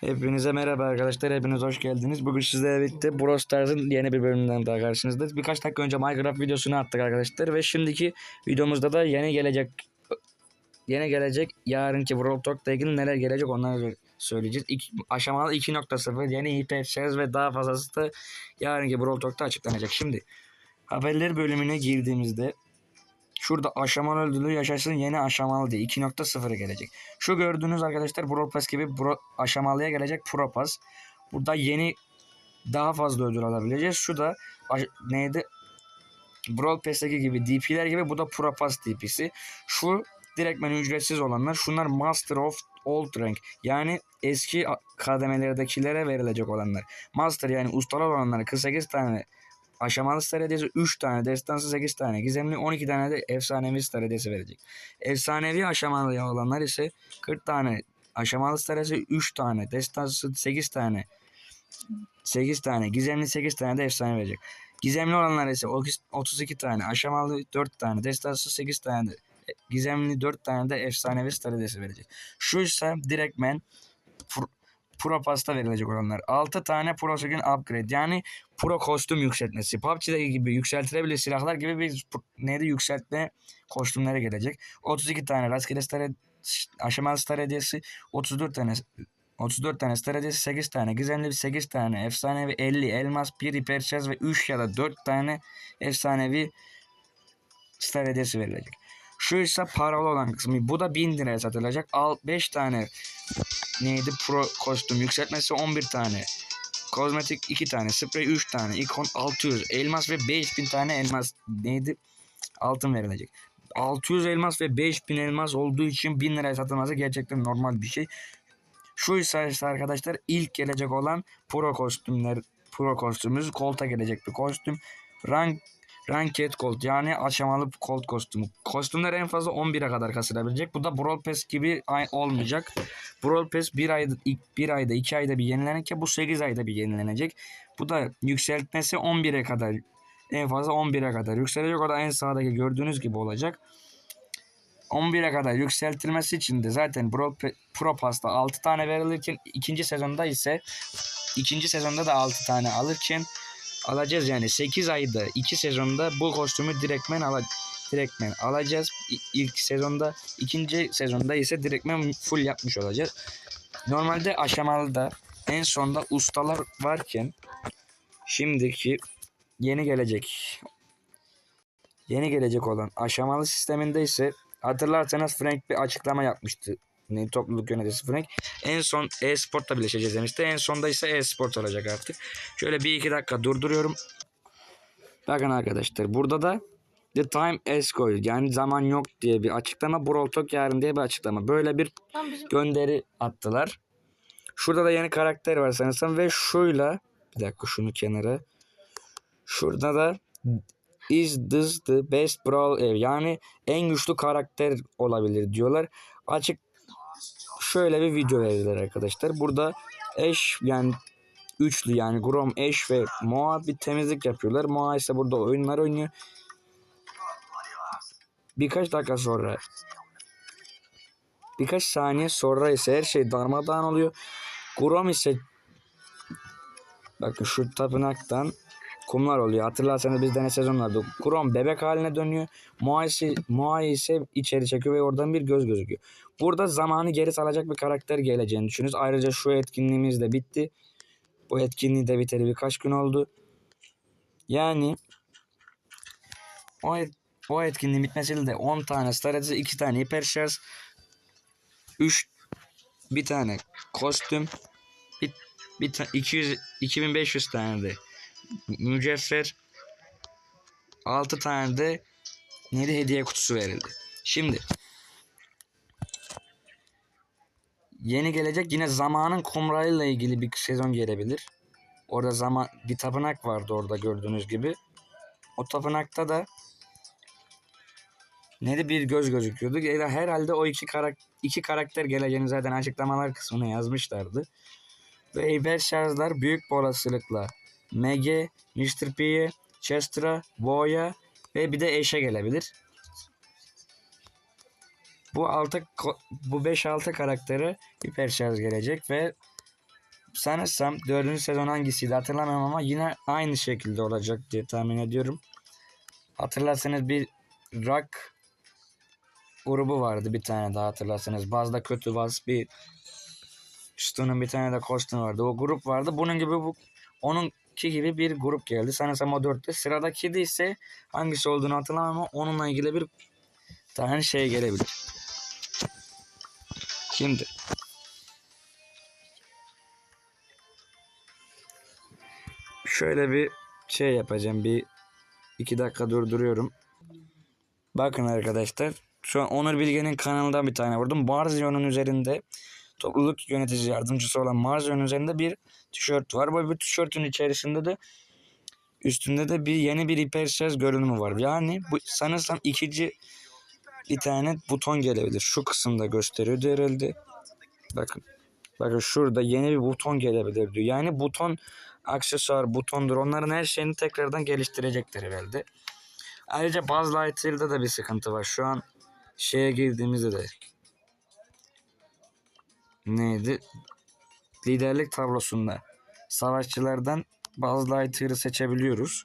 Hepinize merhaba arkadaşlar. Hepiniz hoş geldiniz. Bugün sizlerle birlikte Brawl Stars'ın yeni bir bölümünden daha karşınızdayız. Birkaç dakika önce Minecraft videosunu attık arkadaşlar ve şimdiki videomuzda da yeni gelecek yeni gelecek yarınki Brawl Talk'la ilgili neler gelecek onları söyleyeceğiz. İlk, aşamalı 2.0 yeni hiper şarj ve daha fazlası da yarınki Brawl Talk'ta açıklanacak. Şimdi haberler bölümüne girdiğimizde Şurada aşamalı ödülü yaşasın yeni aşamalı diye 2.0 gelecek. Şu gördüğünüz arkadaşlar Brawl gibi bro, aşamalıya gelecek Pro Pass. Burada yeni daha fazla ödül alabileceğiz. Şu da neydi? Brawl Pass'teki gibi DP'ler gibi bu da Pro DP'si. Şu direktmen ücretsiz olanlar. Şunlar Master of Old Rank. Yani eski kademelerdekilere verilecek olanlar. Master yani ustalar olanlara 48 tane Aşamalı star hediyesi 3 tane, destansı 8 tane, gizemli 12 tane de efsanevi star hediyesi verecek. Efsanevi aşamalı olanlar ise 40 tane, aşamalı star hediyesi 3 tane, destansı 8 tane, 8 tane, gizemli 8 tane de efsane verecek. Gizemli olanlar ise 32 tane, aşamalı 4 tane, destansı 8 tane de, gizemli 4 tane de efsanevi star hediyesi verecek. Şu ise direktmen Pro- Pass'ta verilecek olanlar. 6 tane Pro Skin Upgrade yani Pro kostüm yükseltmesi. PUBG'deki gibi yükseltilebilir silahlar gibi bir neydi yükseltme kostümleri gelecek. 32 tane rastgele star aşamalı star hediyesi, 34 tane 34 tane star hediyesi, 8 tane gizemli 8 tane efsanevi 50 elmas, 1 hiperşarj ve 3 ya da 4 tane efsanevi star hediyesi verilecek. Şu ise paralı olan kısmı. Bu da 1000 liraya satılacak. Al 5 tane neydi pro kostüm yükseltmesi 11 tane. Kozmetik 2 tane, sprey 3 tane, ikon 600, elmas ve 5000 tane elmas neydi? Altın verilecek. 600 elmas ve 5000 elmas olduğu için 1000 liraya satılması gerçekten normal bir şey. Şu ise arkadaşlar ilk gelecek olan pro kostümler pro kostümümüz kolta gelecek bir kostüm. Rank Ranked Colt yani aşamalı Colt kostümü. Kostümler en fazla 11'e kadar kasılabilecek. Bu da Brawl Pass gibi ay- olmayacak. Brawl Pass bir ayda, ilk bir ayda, iki ayda bir yenilenirken bu 8 ayda bir yenilenecek. Bu da yükseltmesi 11'e kadar en fazla 11'e kadar yükselecek. O da en sağdaki gördüğünüz gibi olacak. 11'e kadar yükseltilmesi için de zaten Pa- Pro Pass'ta 6 tane verilirken ikinci sezonda ise ikinci sezonda da 6 tane alırken alacağız yani 8 ayda 2 sezonda bu kostümü direktmen ala direktmen alacağız. İlk sezonda ikinci sezonda ise direktmen full yapmış olacağız. Normalde aşamalıda en sonda ustalar varken şimdiki yeni gelecek yeni gelecek olan aşamalı sisteminde ise hatırlarsanız Frank bir açıklama yapmıştı. Ne, topluluk yöneticisi Frank. En son e-sportla birleşeceğiz demişti. En sonda ise e-sport olacak artık. Şöyle bir iki dakika durduruyorum. Bakın arkadaşlar burada da The time has gone yani zaman yok diye bir açıklama. Brawl Talk yarın diye bir açıklama. Böyle bir gönderi attılar. Şurada da yeni karakter var sanırsam ve şuyla bir dakika şunu kenara. Şurada da is this the best brawl ever? Yani en güçlü karakter olabilir diyorlar. Açık şöyle bir video verdiler arkadaşlar. Burada eş yani üçlü yani Grom, Eş ve Moa bir temizlik yapıyorlar. Moa ise burada oyunlar oynuyor. Birkaç dakika sonra birkaç saniye sonra ise her şey darmadağın oluyor. Grom ise bakın şu tapınaktan kumlar oluyor. Hatırlarsanız bizde ne sezonlarda Grom bebek haline dönüyor. Moa ise, Moa ise içeri çekiyor ve oradan bir göz gözüküyor. Burada zamanı geri salacak bir karakter geleceğini düşünüyoruz. Ayrıca şu etkinliğimiz de bitti. Bu etkinliği de biteli birkaç gün oldu. Yani o, et, o etkinliğin bitmesiyle de 10 tane strateji, 2 tane hiper şarj, 3 bir tane kostüm, bir, bir ta- 200 2500 tane de mücevher, 6 tane de neydi hediye kutusu verildi. Şimdi yeni gelecek yine zamanın kumrayla ilgili bir sezon gelebilir. Orada zaman bir tapınak vardı orada gördüğünüz gibi. O tapınakta da neydi bir göz gözüküyordu. Herhalde o iki, karak iki karakter geleceğini zaten açıklamalar kısmına yazmışlardı. Ve hiper şarjlar büyük bir olasılıkla MG, Mr. P'ye, Chester'a, Bo'ya ve bir de Eş'e gelebilir. Bu altı bu 5-6 karaktere hiper gelecek ve sanırsam dördüncü sezon hangisiydi hatırlamıyorum ama yine aynı şekilde olacak diye tahmin ediyorum. Hatırlarsanız bir rock grubu vardı bir tane daha hatırlarsanız. Bazda kötü Baz bir Stone'un bir tane de kostüm vardı. O grup vardı. Bunun gibi bu onunki gibi bir grup geldi. Sanırsam o dörtte. Sıradaki de ise hangisi olduğunu hatırlamam ama onunla ilgili bir tane şey gelebilir. Şimdi şöyle bir şey yapacağım. Bir iki dakika durduruyorum. Bakın arkadaşlar. Şu an Onur Bilge'nin kanalından bir tane vurdum. Marzio'nun üzerinde topluluk yönetici yardımcısı olan Marzio'nun üzerinde bir tişört var. Bu bir tişörtün içerisinde de üstünde de bir yeni bir hiperşarj görünümü var. Yani bu sanırsam ikinci bir tane buton gelebilir. Şu kısımda gösteriyordu herhalde. Bakın. Bakın şurada yeni bir buton gelebilir diyor. Yani buton aksesuar, butondur. Onların her şeyini tekrardan geliştirecekler herhalde. Ayrıca Buzz Lightyear'da da bir sıkıntı var. Şu an şeye girdiğimizde de neydi? Liderlik tablosunda savaşçılardan Buzz Lightyear'ı seçebiliyoruz.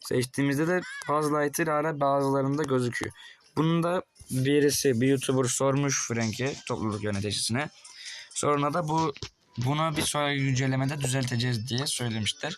Seçtiğimizde de Buzz Lightyear hala bazılarında gözüküyor. Bunu da birisi bir YouTuber sormuş Frank'e topluluk yöneticisine. Sonra da bu bunu bir sonraki güncellemede düzelteceğiz diye söylemişler.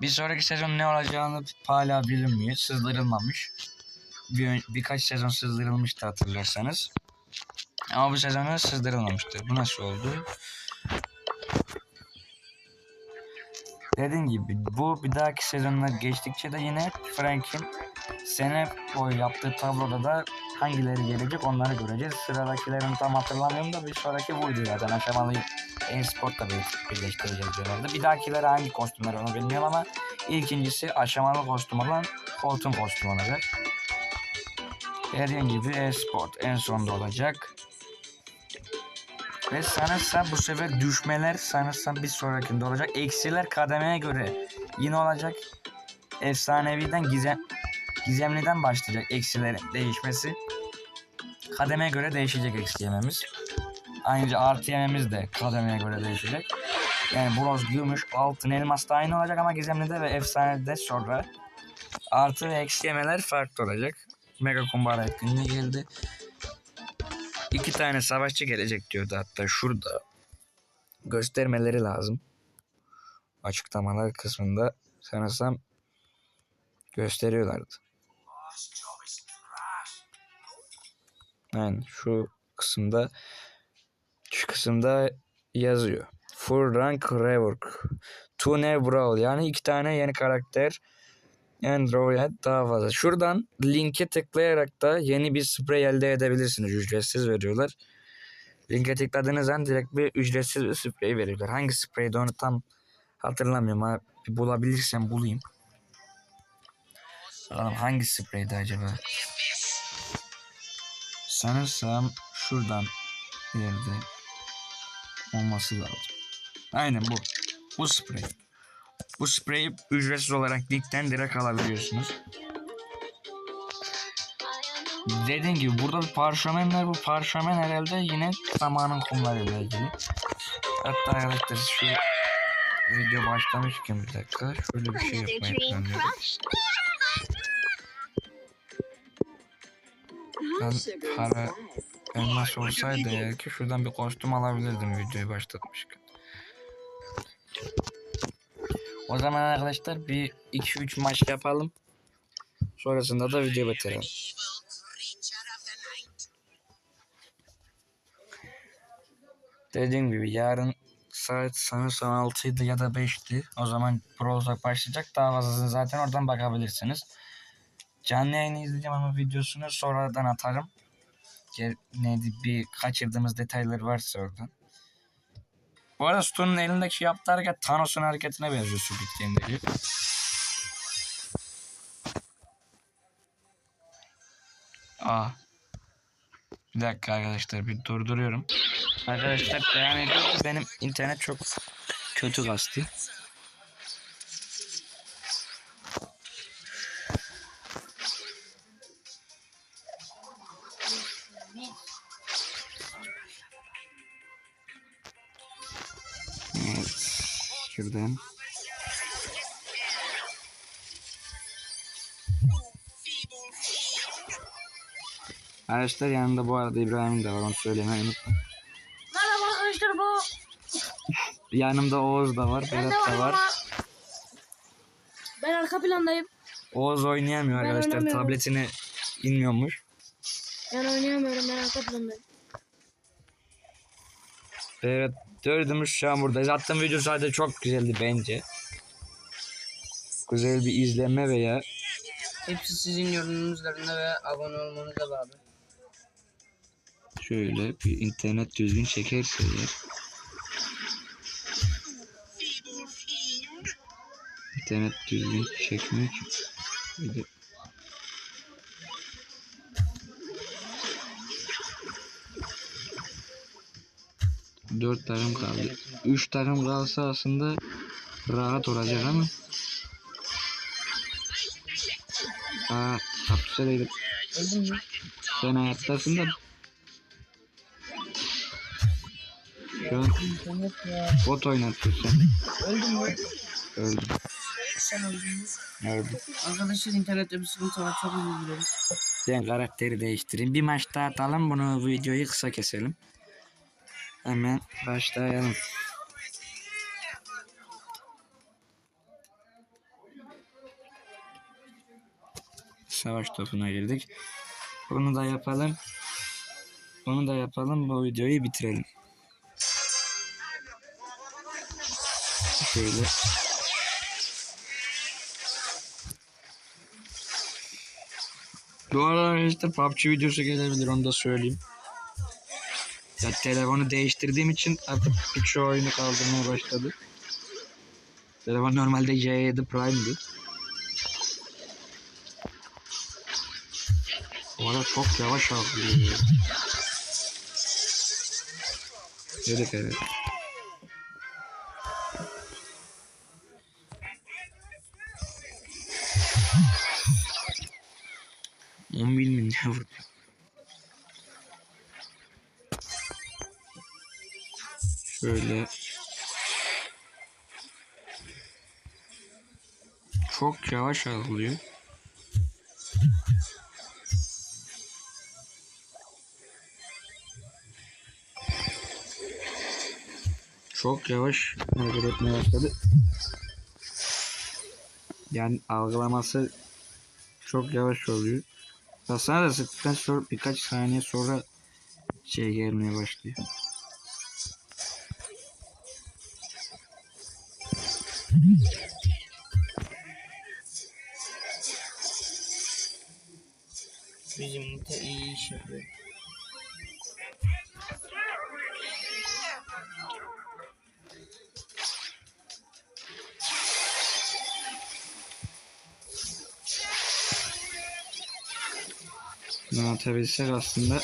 Bir sonraki sezon ne olacağını hala bilinmiyor. Sızdırılmamış. Bir, birkaç sezon sızdırılmıştı hatırlarsanız. Ama bu sezonu sızdırılmamıştı. Bu nasıl oldu? Dediğim gibi bu bir dahaki sezonlar geçtikçe de yine Frank'in sene boyu yaptığı tabloda da hangileri gelecek onları göreceğiz. Sıradakilerini tam hatırlamıyorum da bir sonraki buydu zaten. Aşamalı e-sportla bir- birleştireceğiz herhalde. Bir dahakileri hangi kostümler onu bilmiyorum ama ilkincisi aşamalı kostüm olan Colt'un kostümü olacak. Dediğim gibi e-sport en sonda olacak. Ve sanırsam bu sefer düşmeler sanırsam bir sonrakinde olacak. Eksiler kademeye göre yine olacak. Efsaneviden gizem gizemliden başlayacak eksilerin değişmesi. Kademeye göre değişecek eksi yememiz. Ayrıca artı yememiz de kademeye göre değişecek. Yani bronz, gümüş, altın, elmas da aynı olacak ama gizemlide ve efsanede sonra artı ve eksi yemeler farklı olacak. Mega kumbara etkinliği geldi. İki tane savaşçı gelecek diyordu hatta şurada. Göstermeleri lazım. Açıklamalar kısmında sanırsam gösteriyorlardı. Yani şu kısımda şu kısımda yazıyor. Full rank rework. Two new brawl. Yani iki tane yeni karakter. Android daha fazla. Şuradan linke tıklayarak da yeni bir sprey elde edebilirsiniz. Ücretsiz veriyorlar. Linke tıkladığınız zaman direkt bir ücretsiz bir sprey veriyorlar. Hangi spreydi onu tam hatırlamıyorum ama bulabilirsem bulayım. Bakalım hangi spreydi acaba? Sanırsam şuradan bir yerde olması lazım. Aynen bu. Bu sprey. Bu spreyi ücretsiz olarak linkten direkt alabiliyorsunuz. Dediğim gibi burada bir parşömen var. Bu parşömen herhalde yine zamanın kumlarıyla ilgili. Hatta arkadaşlar şu video başlamışken bir dakika şöyle bir şey yapmayı planlıyorum. Ben para elmas olsaydı eğer ki şuradan bir kostüm alabilirdim videoyu başlatmışken. O zaman arkadaşlar bir 2-3 maç yapalım. Sonrasında da video bitirelim. Dediğim gibi yarın saat sanırsam 6'ydı ya da 5'ti. O zaman Pro Talk başlayacak. Daha fazlasını zaten oradan bakabilirsiniz. Canlı yayını izleyeceğim ama videosunu sonradan atarım. Neydi bir kaçırdığımız detaylar varsa oradan. Bu arada Stone'un elindeki yaptığı hareket Thanos'un hareketine benziyor Squid Game'deki. Aa. Bir dakika arkadaşlar bir durduruyorum. Arkadaşlar devam ediyoruz. Benim internet çok kötü kastı. Şuradan. Arkadaşlar yanında bu arada İbrahim de var onu söylemeyi unutma. Merhaba arkadaşlar bu. Yanımda Oğuz da var, Ben Berat da var. ama. Ben arka plandayım. Oğuz oynayamıyor Ben arkadaşlar. Tabletine inmiyormuş. Ben oynayamıyorum ben arka plandayım. Evet dördümüz şu an buradayız. Attığım video sadece çok güzeldi bence. Güzel bir izlenme veya Hepsi sizin yorumunuzlarında ve abone olmanıza bağlı. şöyle bir internet düzgün çekerse eğer. İnternet düzgün çekmiyor ki. Bir de Dört takım kaldı. Üç takım kalsa aslında rahat olacak ama. Aa, mü? Sen hayattasın da. Şu an bot oynatıyorsun mü? Öldüm. Sen öldün mü? Öldüm. Arkadaşlar internette bir sıkıntı var. Çok özür dilerim. Ben karakteri değiştireyim. Bir maç daha atalım. Bunu videoyu kısa keselim. Hemen başlayalım. Savaş topuna girdik. Bunu da yapalım. Bunu da yapalım. Bu videoyu bitirelim. Şöyle. Bu arada işte PUBG videosu gelebilir onu da söyleyeyim. Ya telefonu değiştirdiğim için artık birçok oyunu kaldırmaya başladı. Telefon normalde J7 Prime'di. Bu arada çok yavaş algılıyor. ya. Evet. On bin mi ne vurdu? Şöyle. Çok yavaş algılıyor. Çok yavaş hareket etmeye başladı. Yani algılaması çok yavaş oluyor. Basana da sıktıktan sonra birkaç saniye sonra şey gelmeye başlıyor. Bunu atabilsek aslında.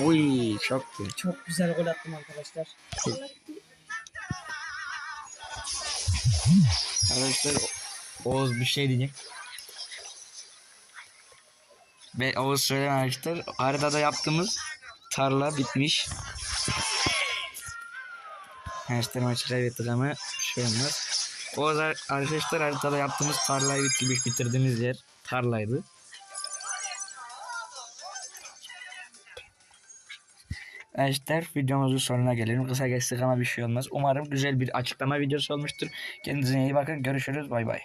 Oy çok iyi. Çok güzel gol attım arkadaşlar. Arkadaşlar Oğuz bir şey diyecek. Ve Oğuz söyleme arkadaşlar. Haritada yaptığımız tarla bitmiş. Arkadaşlar maçı kaybettik ama bir şey olmaz. Oğuz ar- arkadaşlar haritada yaptığımız tarlayı bitirmiş bitirdiğimiz yer tarlaydı. Arkadaşlar videomuzun sonuna gelelim. Kısa geçtik ama bir şey olmaz. Umarım güzel bir açıklama videosu olmuştur. Kendinize iyi bakın. Görüşürüz. Bay bay.